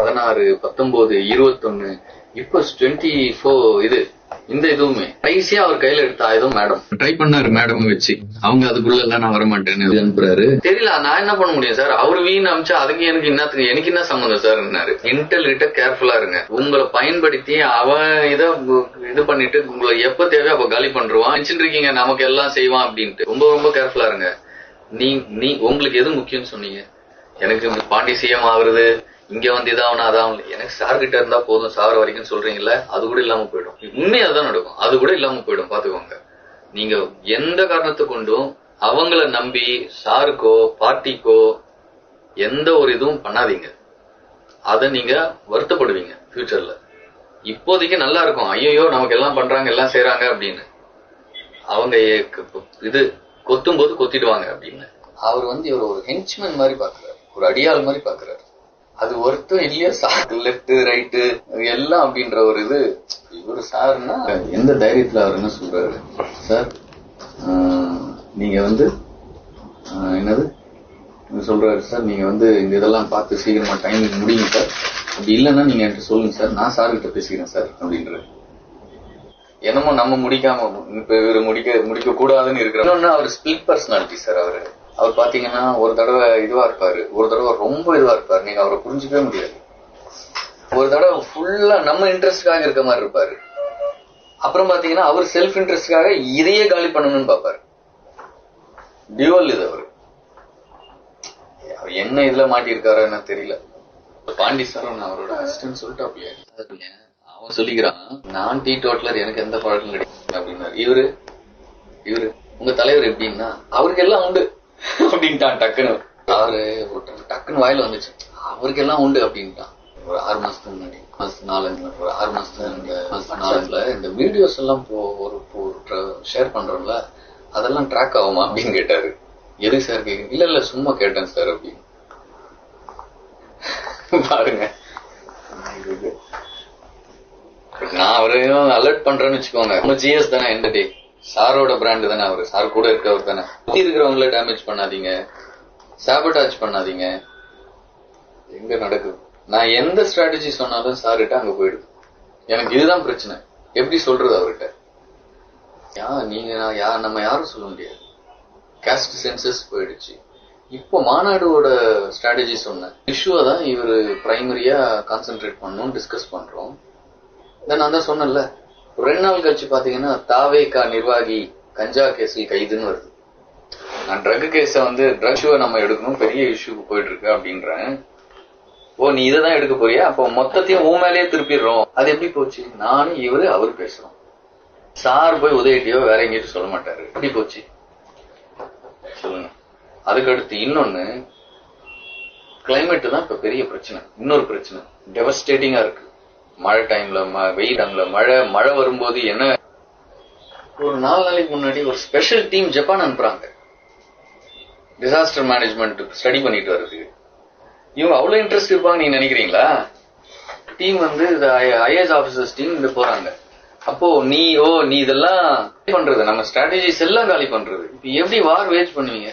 பதினாறு பத்தொன்பது இருபத்தொன்னு இப்போ டுவெண்ட்டி ஃபோர் இது இந்த இதுவுமே. கடைசியா அவர் கையில எடுத்த ஆயுதம் மேடம் ட்ரை பண்ணாரு மேடம் வச்சு. அவங்க அதுக்குள்ள எல்லாம் நான் வர மாட்டேன்னு அனுப்புறாரு. தெரியல நான் என்ன பண்ண முடியும் சார் அவர் வீண் அமிச்சா அதுக்கு எனக்கு என்னத்துக்கு எனக்கு என்ன சம்மந்தம் சார் இன்டெலிட்ட கேர்ஃபுல்லா இருங்க. உங்களை பயன்படுத்தி அவன் இத இது பண்ணிட்டு உங்களை எப்ப தேவையோ அப்ப காலி பண்ருவான் நினைச்சிட்டு இருக்கீங்க நமக்கு எல்லாம் செய்வான் அப்படின்ட்டு. ரொம்ப ரொம்ப கேர்ஃபுல்லா இருங்க. நீ நீ உங்களுக்கு எது முக்கியம்னு சொன்னீங்க? எனக்கு பாண்டி சிஎம் ஆகுறது இங்க வந்து இதாகணும் அதான் எனக்கு சார் கிட்ட இருந்தா போதும். சார் வரைக்கும் சொல்றீங்கல்ல அது கூட இல்லாம போயிடும். உண்மையா தான் நடக்கும். அது கூட இல்லாம போயிடும் பாத்துக்கோங்க. நீங்க எந்த காரணத்தை கொண்டும் அவங்கள நம்பி சாருக்கோ பார்ட்டிக்கோ எந்த ஒரு இதுவும் பண்ணாதீங்க. அதை நீங்க வருத்தப்படுவீங்க ஃபியூச்சர்ல இப்போதைக்கு நல்லா இருக்கும். ஐயோ நமக்கு எல்லாம் பண்றாங்க எல்லாம் செய்யறாங்க அப்படின்னு. அவங்க இது கொத்தும் போது கொத்திடுவாங்க அப்படின்னு. அவர் வந்து இவர் ஒரு ஹென்ச்மேன் மாதிரி பாக்குறாரு ஒரு அடியாள் மாதிரி பாக்குறாரு அது ஒருத்தம் இல்லையா? சார் லெப்ட் ரைட்டு எல்லாம் அப்படின்ற ஒரு இது. இவரு சார்னா எந்த தைரியத்துல அவர் என்ன சொல்றாரு? சார் ஆஹ், நீங்க வந்து ஆஹ், என்னது? சொல்றாரு சார் நீங்க வந்து இந்த இதெல்லாம் பார்த்து சீக்கிரமா டைமிங் முடியுங்க சார். அப்படி இல்லைன்னா நீங்க என்கிட்ட சொல்லுங்க சார். நான் சார் கிட்ட பேசிக்கிறேன் சார் அப்படின்றாரு. என்னமோ நம்ம முடிக்காம இப்ப இவர் முடிக்க முடிக்க கூடாதுன்னு இருக்கிற இன்னொன்னு அவர் ஸ்பிளிட் பர்சனாலிட்டி சார் அவரு. அவர் பாத்தீங்கன்னா ஒரு தடவை இதுவா இருப்பாரு. ஒரு தடவை ரொம்ப இதுவா இருப்பாரு. நீங்க அவரை புரிஞ்சுக்கவே முடியாது. ஒரு தடவை ஃபுல்லா நம்ம இன்ட்ரெஸ்ட்காக இருக்க மாதிரி இருப்பாரு. அப்புறம் பாத்தீங்கன்னா அவர் செல்ஃப் இன்ட்ரெஸ்ட்காக இதையே காலி பண்ணணும்னு பாப்பாரு. டியூவல் இது அவரு. அவர் என்ன இதுல மாட்டியிருக்காரோ என்ன தெரியல. பாண்டிசரன் அவரோட அசிஸ்டன்ட் சொல்லிட்டாப்லையே அவன் சொல்லிக்கிறான் நான் டீ டோட்டலர் எனக்கு எந்த பழக்கம் கிடையாது அப்படின்னாரு. இவரு இவரு உங்க தலைவர் எப்படின்னா அவருக்கு எல்லாம் உண்டு. அப்படின்ட்டான் டக்குன்னு. அவரு டக்குன்னு வாயில வந்துச்சு. அவருக்கு எல்லாம் உண்டு அப்படின்ட்டான். ஒரு ஆறு மாசத்துக்கு முன்னாடி நாலஞ்சு ஒரு ஆறு மாசத்துக்கு நாலஞ்சுல இந்த வீடியோஸ் எல்லாம் போ ஒரு ஷேர் பண்றோம்ல அதெல்லாம் ட்ராக் ஆகுமா அப்படின்னு கேட்டாரு. எதுக்கு சார் கேக்கு இல்ல இல்ல சும்மா கேட்டேன் சார் அப்படின்னு. பாருங்க. நான் அவரையும் அலர்ட் பண்றேன்னு வச்சுக்கோங்க. ஜிஎஸ் தானே எந்த டே சாரோட பிராண்ட் தானே அவரு. சார் கூட இருக்கவர் தானே. சுத்தி இருக்கிறவங்கள டேமேஜ் பண்ணாதீங்க. சாபட்டாச் பண்ணாதீங்க. எங்க நடக்குது? நான் எந்த ஸ்ட்ராட்டஜி சொன்னாலும் சார்கிட்ட அங்க போயிடுது. எனக்கு இதுதான் பிரச்சனை. எப்படி சொல்றது அவர்கிட்ட? யா நீங்க யா நம்ம யாரும் சொல்ல முடியாது. காஸ்ட் சென்சஸ் போயிடுச்சு. இப்போ மாநாடோட ஸ்ட்ராட்டஜி சொன்னேன். இஷ்யூவை தான் இவர் பிரைமரியா கான்சென்ட்ரேட் பண்ணணும் டிஸ்கஸ் பண்றோம். தென் நான் தான் சொன்னேன்ல ரெண்டு நாள் கழிச்சு பாத்தீங்கன்னா தாவேகா நிர்வாகி கஞ்சா கேஸில் கைதுன்னு வருது. நான் ட்ரக் கேஸ வந்து ட்ரக் நம்ம எடுக்கணும் பெரிய இஷ்யூக்கு போயிட்டு இருக்கு அப்படின்றேன். ஓ நீ இதை தான் எடுக்க போறியா? அப்போ மொத்தத்தையும் உன் மேலேயே திருப்பிடுறோம். அது எப்படி போச்சு? நானும் இவரு அவர் பேசுறோம். சார் போய் உதயட்டியோ வேற எங்கேயும் சொல்ல மாட்டாரு. எப்படி போச்சு? சொல்லுங்க. அதுக்கடுத்து இன்னொன்னு கிளைமேட் தான் இப்ப பெரிய பிரச்சனை. இன்னொரு பிரச்சனை. டெவஸ்டேட்டிங்கா இருக்கு. மழை டைம்ல ம- வெயில் டைம்ல மழை மழை வரும்போது என்ன? ஒரு நாலு நாளைக்கு முன்னாடி ஒரு ஸ்பெஷல் டீம் ஜப்பான் அனுப்புறாங்க. டிசாஸ்டர் மேனேஜ்மெண்ட் ஸ்டடி பண்ணிட்டு வருது இவங்க அவ்வளவு இன்ட்ரெஸ்ட் இருப்பாங்க நீங்க நினைக்கிறீங்களா? டீம் வந்து ஐஏஎஸ் ஆபீசர்ஸ் டீம் இங்க போறாங்க. அப்போ நீ ஓ நீ இதெல்லாம் பண்றது நம்ம ஸ்ட்ராட்டஜிஸ் எல்லாம் காலி பண்றது. இப்ப எப்படி வார் வேஜ் பண்ணுவீங்க?